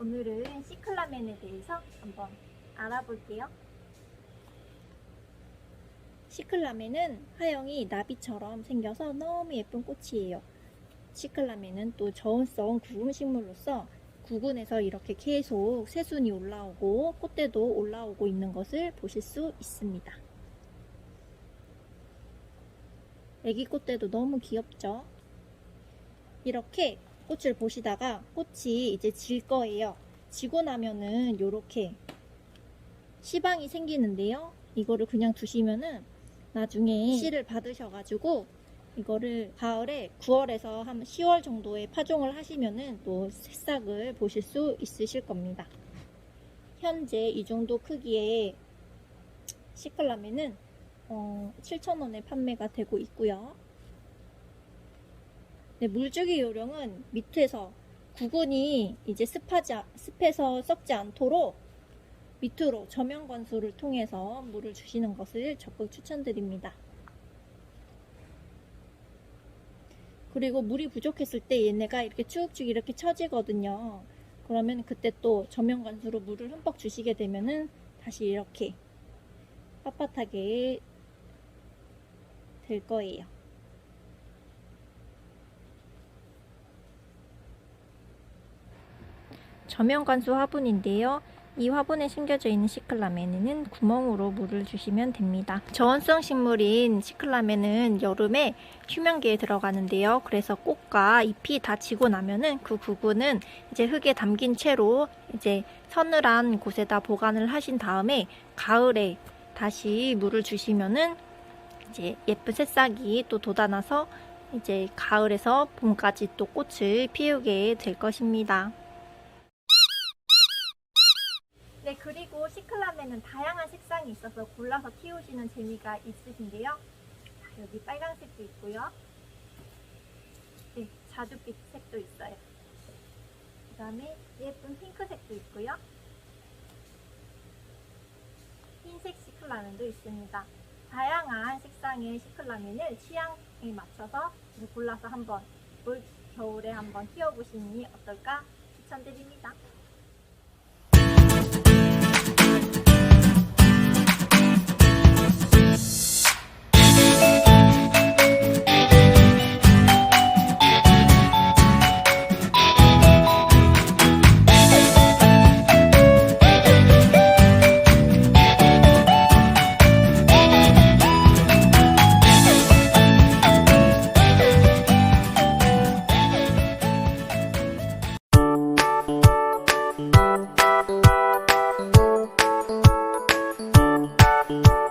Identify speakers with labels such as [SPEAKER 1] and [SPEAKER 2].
[SPEAKER 1] 오늘은 시클라멘에 대해서 한번 알아볼게요. 시클라멘은 하영이 나비처럼 생겨서 너무 예쁜 꽃이에요. 시클라멘은 또 저온성 구금식물로서 구근에서 이렇게 계속 새순이 올라오고 꽃대도 올라오고 있는 것을 보실 수 있습니다. 애기 꽃대도 너무 귀엽죠? 이렇게 꽃을 보시다가 꽃이 이제 질 거예요. 지고 나면은 이렇게 시방이 생기는데요. 이거를 그냥 두시면은 나중에 씨를 받으셔가지고 이거를 가을에 9월에서 한 10월 정도에 파종을 하시면은 또 새싹을 보실 수 있으실 겁니다. 현재 이 정도 크기의 시클라멘은 어, 7,000원에 판매가 되고 있고요. 네, 물주기 요령은 밑에서 구근이 이제 습하지, 않- 습해서 썩지 않도록 밑으로 저면 관수를 통해서 물을 주시는 것을 적극 추천드립니다. 그리고 물이 부족했을 때 얘네가 이렇게 쭉쭉 이렇게 처지거든요. 그러면 그때 또 저면 관수로 물을 흠뻑 주시게 되면은 다시 이렇게 빳빳하게 될 거예요. 저면 관수 화분인데요. 이 화분에 심겨져 있는 시클라멘에는 구멍으로 물을 주시면 됩니다. 저온성 식물인 시클라멘은 여름에 휴면기에 들어가는데요. 그래서 꽃과 잎이 다 지고 나면은 그 부분은 이제 흙에 담긴 채로 이제 서늘한 곳에다 보관을 하신 다음에 가을에 다시 물을 주시면은 이제 예쁜 새싹이 또 돋아나서 이제 가을에서 봄까지 또 꽃을 피우게 될 것입니다. 네, 그리고 시클라멘은 다양한 색상이 있어서 골라서 키우시는 재미가 있으신데요. 자, 여기 빨간색도 있고요. 네, 자주빛 색도 있어요. 그 다음에 예쁜 핑크색도 있고요. 흰색 시클라멘도 있습니다. 다양한 색상의 시클라멘을 취향에 맞춰서 골라서 한번 올 겨울에 한번 키워보시니 어떨까 추천드립니다. thank you